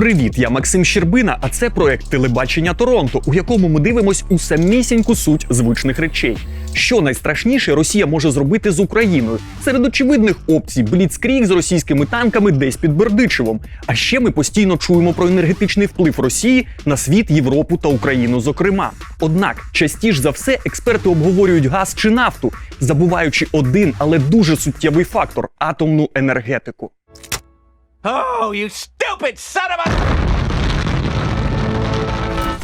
Привіт, я Максим Щербина, а це проект телебачення Торонто, у якому ми дивимось у самісіньку суть звичних речей. Що найстрашніше Росія може зробити з Україною серед очевидних опцій бліцкріг з російськими танками десь під Бердичевом. А ще ми постійно чуємо про енергетичний вплив Росії на світ, Європу та Україну. Зокрема, однак частіше за все експерти обговорюють газ чи нафту, забуваючи один, але дуже суттєвий фактор атомну енергетику. Oh, you stupid son of a...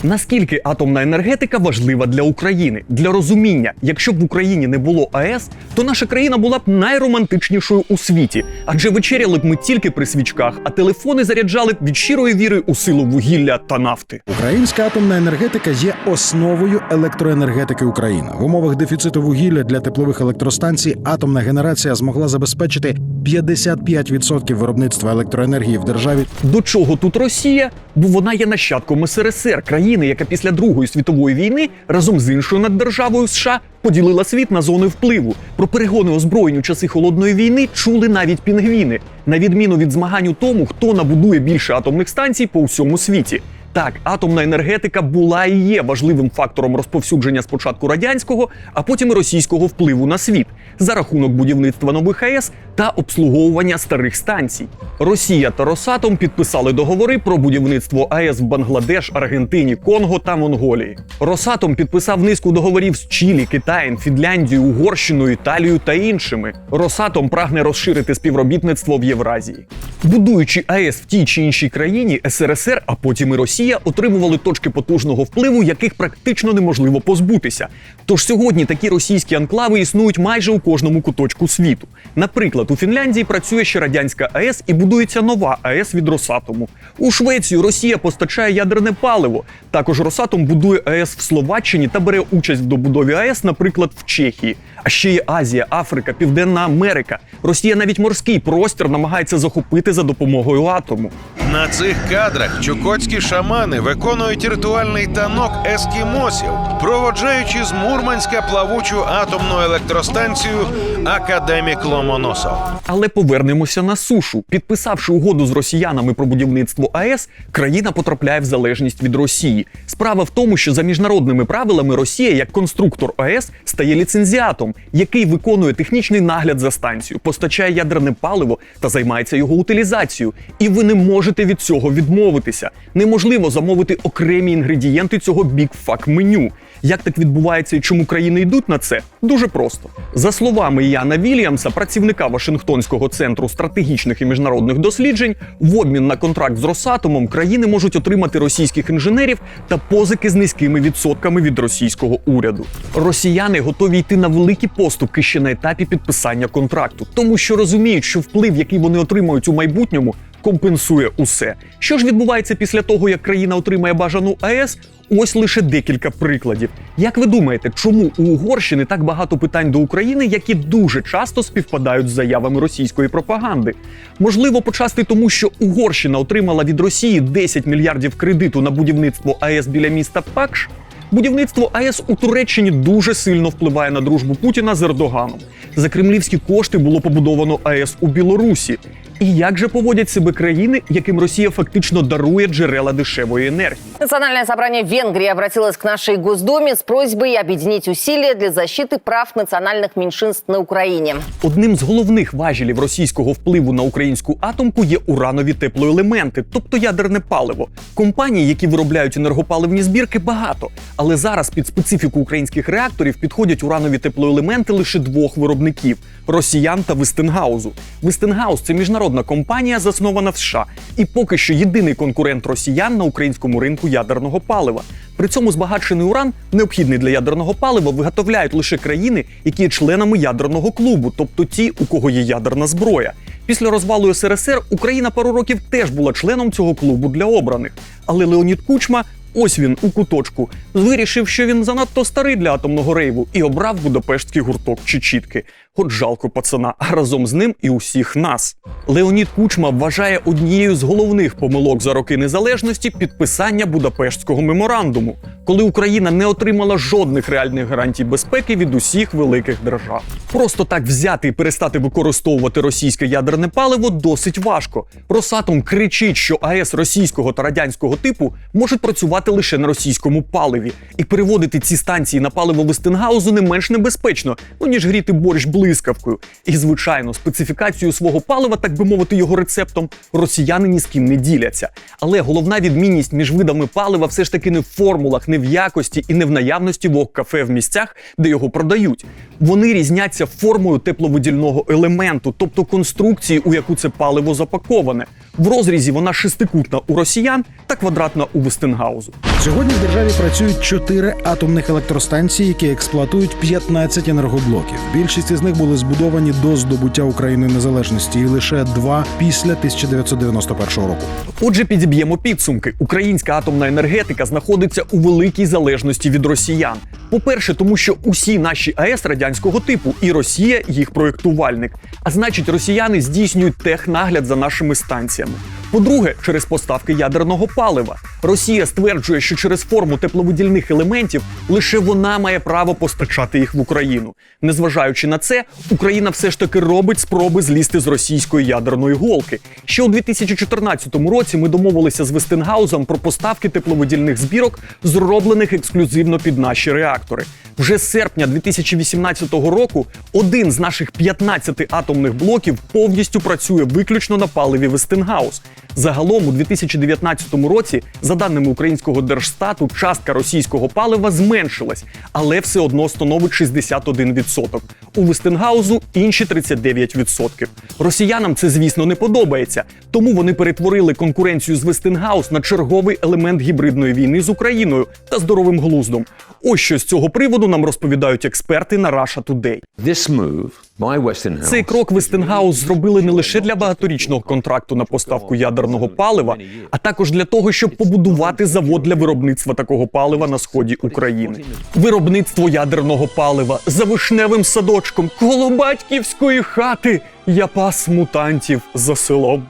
Наскільки атомна енергетика важлива для України? Для розуміння, якщо б в Україні не було АЕС, то наша країна була б найромантичнішою у світі, адже вечеряли б ми тільки при свічках, а телефони заряджали б від щирої віри у силу вугілля та нафти. Українська атомна енергетика є основою електроенергетики України. В умовах дефіциту вугілля для теплових електростанцій атомна генерація змогла забезпечити 55% виробництва електроенергії в державі. До чого тут Росія? Бо вона є нащадком СРСР, країни, яка після Другої світової війни разом з іншою наддержавою США поділила світ на зони впливу. Про перегони озброєнь у часи холодної війни чули навіть пінгвіни, на відміну від змагань у тому, хто набудує більше атомних станцій по всьому світі. Так, атомна енергетика була і є важливим фактором розповсюдження спочатку радянського, а потім російського впливу на світ за рахунок будівництва нових АЕС та обслуговування старих станцій. Росія та Росатом підписали договори про будівництво АЕС в Бангладеш, Аргентині, Конго та Монголії. Росатом підписав низку договорів з Чилі, Китаєм, Фінляндією, Угорщиною, Італією та іншими. Росатом прагне розширити співробітництво в Євразії. Будуючи АЕС в тій чи іншій країні, СРСР, а потім і Росія отримували точки потужного впливу, яких практично неможливо позбутися. Тож сьогодні такі російські анклави існують майже у кожному куточку світу. Наприклад, у Фінляндії працює ще радянська АЕС і будується нова АЕС від Росатому. У Швецію Росія постачає ядерне паливо. Також Росатом будує АЕС в Словаччині та бере участь в добудові АЕС, наприклад, в Чехії. А ще є Азія, Африка, Південна Америка. Росія навіть морський простір намагається захопити за допомогою атому. На цих кадрах чукотські шамани виконують ритуальний танок ескімосів, проводжаючи з Мурманська плавучу атомну електростанцію Академік Ломоносов. Але повернемося на сушу. Підписавши угоду з росіянами про будівництво АЕС, країна потрапляє в залежність від Росії. Справа в тому, що за міжнародними правилами Росія, як конструктор АЕС, стає ліцензіатом, який виконує технічний нагляд за станцією, постачає ядерне паливо та займається його утилізацією. І ви не можете від цього відмовитися. Неможливо замовити окремі інгредієнти цього бікфак меню. Як так відбувається і чому країни йдуть на це? Дуже просто. За словами Яна Вільямса, працівника Вашингтонського центру стратегічних і міжнародних досліджень, в обмін на контракт з Росатомом країни можуть отримати російських інженерів та позики з низькими відсотками від російського уряду. Росіяни готові йти на великі поступки ще на етапі підписання контракту, тому що розуміють, що вплив, який вони отримають у майбутньому, компенсує усе. Що ж відбувається після того, як країна отримає бажану АЕС? Ось лише декілька прикладів. Як ви думаєте, чому у Угорщини так багато питань до України, які дуже часто співпадають з заявами російської пропаганди? Можливо, почасти тому, що Угорщина отримала від Росії 10 мільярдів кредиту на будівництво АЕС біля міста Пакш? Будівництво АЕС у Туреччині дуже сильно впливає на дружбу Путіна з Ердоганом. За кремлівські кошти було побудовано АЕС у Білорусі. І як же поводять себе країни, яким Росія фактично дарує джерела дешевої енергії? Национальное собрание Венгрии обратилось к нашей Госдуме с просьбой объединить усилия для защиты прав национальных меньшинств на Украине. Одним з головних важелів російського впливу на українську атомку є уранові теплоелементи, тобто ядерне паливо. Компаній, які виробляють енергопаливні збірки, багато. Але зараз під специфіку українських реакторів підходять уранові теплоелементи лише двох виробників росіян та Вестингаузу. Вестингаус це міжнародна компанія, заснована в США, і поки що єдиний конкурент росіян на українському ринку ядерного палива. При цьому збагачений уран, необхідний для ядерного палива, виготовляють лише країни, які є членами ядерного клубу, тобто ті, у кого є ядерна зброя. Після розвалу СРСР Україна пару років теж була членом цього клубу для обраних. Але Леонід Кучма Ось він у куточку. Вирішив, що він занадто старий для атомного рейву і обрав Будапештський гурток Чечітки. От жалко пацана, а разом з ним і усіх нас. Леонід Кучма вважає однією з головних помилок за роки незалежності підписання Будапештського меморандуму, коли Україна не отримала жодних реальних гарантій безпеки від усіх великих держав. Просто так взяти і перестати використовувати російське ядерне паливо досить важко. Росатом кричить, що АЕС російського та радянського типу можуть працювати лише на російському паливі, і переводити ці станції на паливо Вестингаузу не менш небезпечно, ну ніж гріти борщ блискавкою. І звичайно, специфікацію свого палива, так би мовити, його рецептом, росіяни ні з ким не діляться. Але головна відмінність між видами палива все ж таки не в формулах, не в якості і не в наявності вок кафе в місцях, де його продають. Вони різняться формою тепловидільного елементу, тобто конструкції, у яку це паливо запаковане. В розрізі вона шестикутна у росіян та квадратна у Вестингаузу. Сьогодні в державі працюють чотири атомних електростанції, які експлуатують 15 енергоблоків. Більшість із них були збудовані до здобуття Україною незалежності, і лише два після 1991 року. Отже, підіб'ємо підсумки. Українська атомна енергетика знаходиться у великій залежності від росіян. По-перше, тому що усі наші АЕС радянського типу, і Росія їх проєктувальник. А значить, росіяни здійснюють технагляд за нашими станціями. Dziękujemy. По-друге, через поставки ядерного палива. Росія стверджує, що через форму тепловидільних елементів лише вона має право постачати їх в Україну. Незважаючи на це, Україна все ж таки робить спроби злізти з російської ядерної голки. Ще у 2014 році ми домовилися з Вестингаузом про поставки тепловидільних збірок, зроблених ексклюзивно під наші реактори. Вже з серпня 2018 року один з наших 15 атомних блоків повністю працює виключно на паливі Вестингаус. Загалом у 2019 році, за даними українського держстату, частка російського палива зменшилась, але все одно становить 61%. У Вестингаузу інші 39%. Росіянам це, звісно, не подобається, тому вони перетворили конкуренцію з Вестингаус на черговий елемент гібридної війни з Україною та здоровим глуздом. Ось що з цього приводу нам розповідають експерти на Russia Today. This move by Westinghouse Цей крок Вестингаус зробили не лише для багаторічного контракту на поставку ядерного палива, а також для того, щоб побудувати завод для виробництва такого палива на сході України. Виробництво ядерного палива за вишневим садочком коло батьківської хати. Я пас мутантів за селом.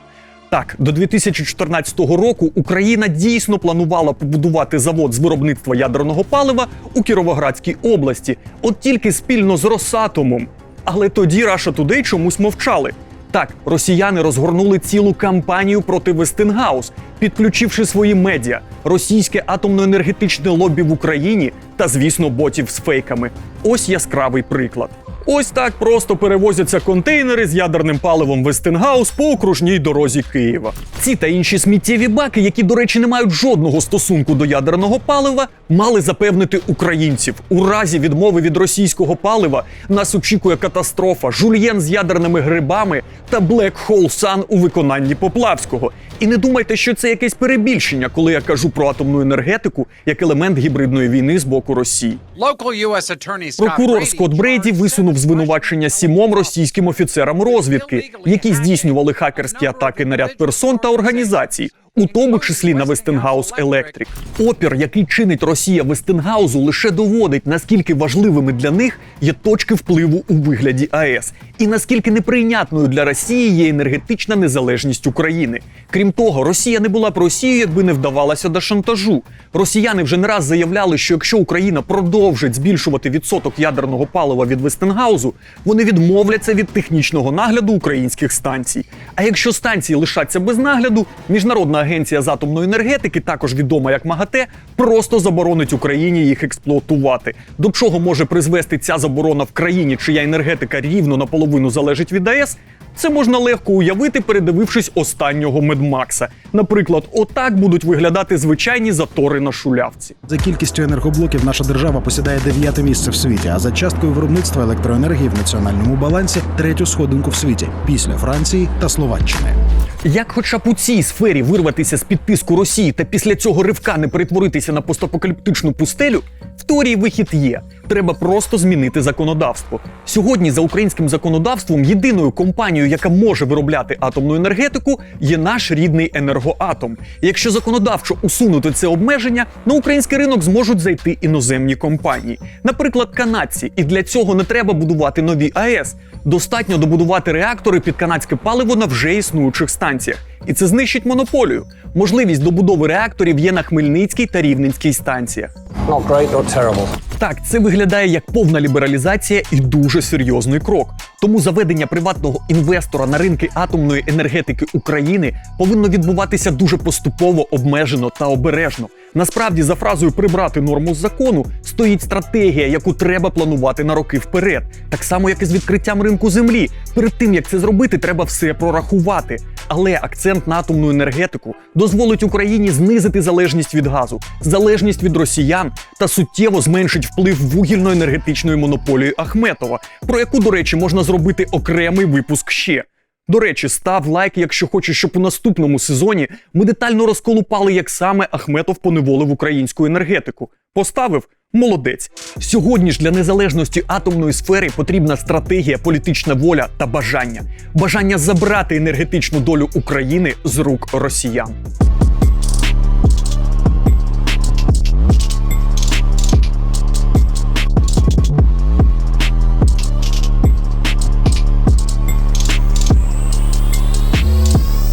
Так, до 2014 року Україна дійсно планувала побудувати завод з виробництва ядерного палива у Кіровоградській області, от тільки спільно з Росатомом. Але тоді Russia Today чомусь мовчали. Так, росіяни розгорнули цілу кампанію проти Вестингаус, підключивши свої медіа, російське атомно-енергетичне лобі в Україні та, звісно, ботів з фейками. Ось яскравий приклад. Ось так просто перевозяться контейнери з ядерним паливом Вестингаус по окружній дорозі Києва. Ці та інші сміттєві баки, які, до речі, не мають жодного стосунку до ядерного палива, мали запевнити українців. У разі відмови від російського палива нас очікує катастрофа, жульєн з ядерними грибами та Black Hole Sun у виконанні Поплавського. І не думайте, що це якесь перебільшення, коли я кажу про атомну енергетику як елемент гібридної війни з боку Росії. Прокурор Скотт Брейді висунув звинувачення сімом російським офіцерам розвідки, які здійснювали хакерські атаки на ряд персон та організацій, у тому числі на Вестингаус Електрик. Опір, який чинить Росія Вестингаузу, лише доводить, наскільки важливими для них є точки впливу у вигляді АЕС, і наскільки неприйнятною для Росії є енергетична незалежність України. Крім того, Росія не була б Росією, якби не вдавалася до шантажу. Росіяни вже не раз заявляли, що якщо Україна продовжить збільшувати відсоток ядерного палива від Вестингаузу, вони відмовляться від технічного нагляду українських станцій. А якщо станції лишаться без нагляду, міжнародна агенція з атомної енергетики, також відома як МАГАТЕ, просто заборонить Україні їх експлуатувати. До чого може призвести ця заборона в країні, чия енергетика рівно наполовину залежить від АЕС? Це можна легко уявити, передивившись останнього медмакса. Наприклад, отак будуть виглядати звичайні затори на шулявці. За кількістю енергоблоків наша держава посідає дев'яте місце в світі, а за часткою виробництва електроенергії в національному балансі третю сходинку в світі після Франції та Словаччини. Як хоча б у цій сфері вирватися з під тиску Росії та після цього ривка не перетворитися на постапокаліптичну пустелю, в теорії вихід є. Треба просто змінити законодавство. Сьогодні за українським законодавством єдиною компанією, яка може виробляти атомну енергетику, є наш рідний енергоатом. Якщо законодавчо усунути це обмеження, на український ринок зможуть зайти іноземні компанії, наприклад, канадці. І для цього не треба будувати нові АЕС. Достатньо добудувати реактори під канадське паливо на вже існуючих станціях. І це знищить монополію. Можливість добудови реакторів є на Хмельницькій та Рівненській станціях. Not great or terrible. Так, це виглядає як повна лібералізація і дуже серйозний крок. Тому заведення приватного інвестора на ринки атомної енергетики України повинно відбуватися дуже поступово, обмежено та обережно. Насправді, за фразою прибрати норму з закону стоїть стратегія, яку треба планувати на роки вперед. Так само, як і з відкриттям ринку землі. Перед тим як це зробити, треба все прорахувати. Але акцент на атомну енергетику дозволить Україні знизити залежність від газу, залежність від росіян та суттєво зменшить вплив вугільно-енергетичної монополії Ахметова, про яку, до речі, можна зробити окремий випуск ще. До речі, став лайк, якщо хочеш, щоб у наступному сезоні ми детально розколупали, як саме Ахметов поневолив українську енергетику. Поставив молодець. Сьогодні ж для незалежності атомної сфери потрібна стратегія, політична воля та бажання. Бажання забрати енергетичну долю України з рук росіян.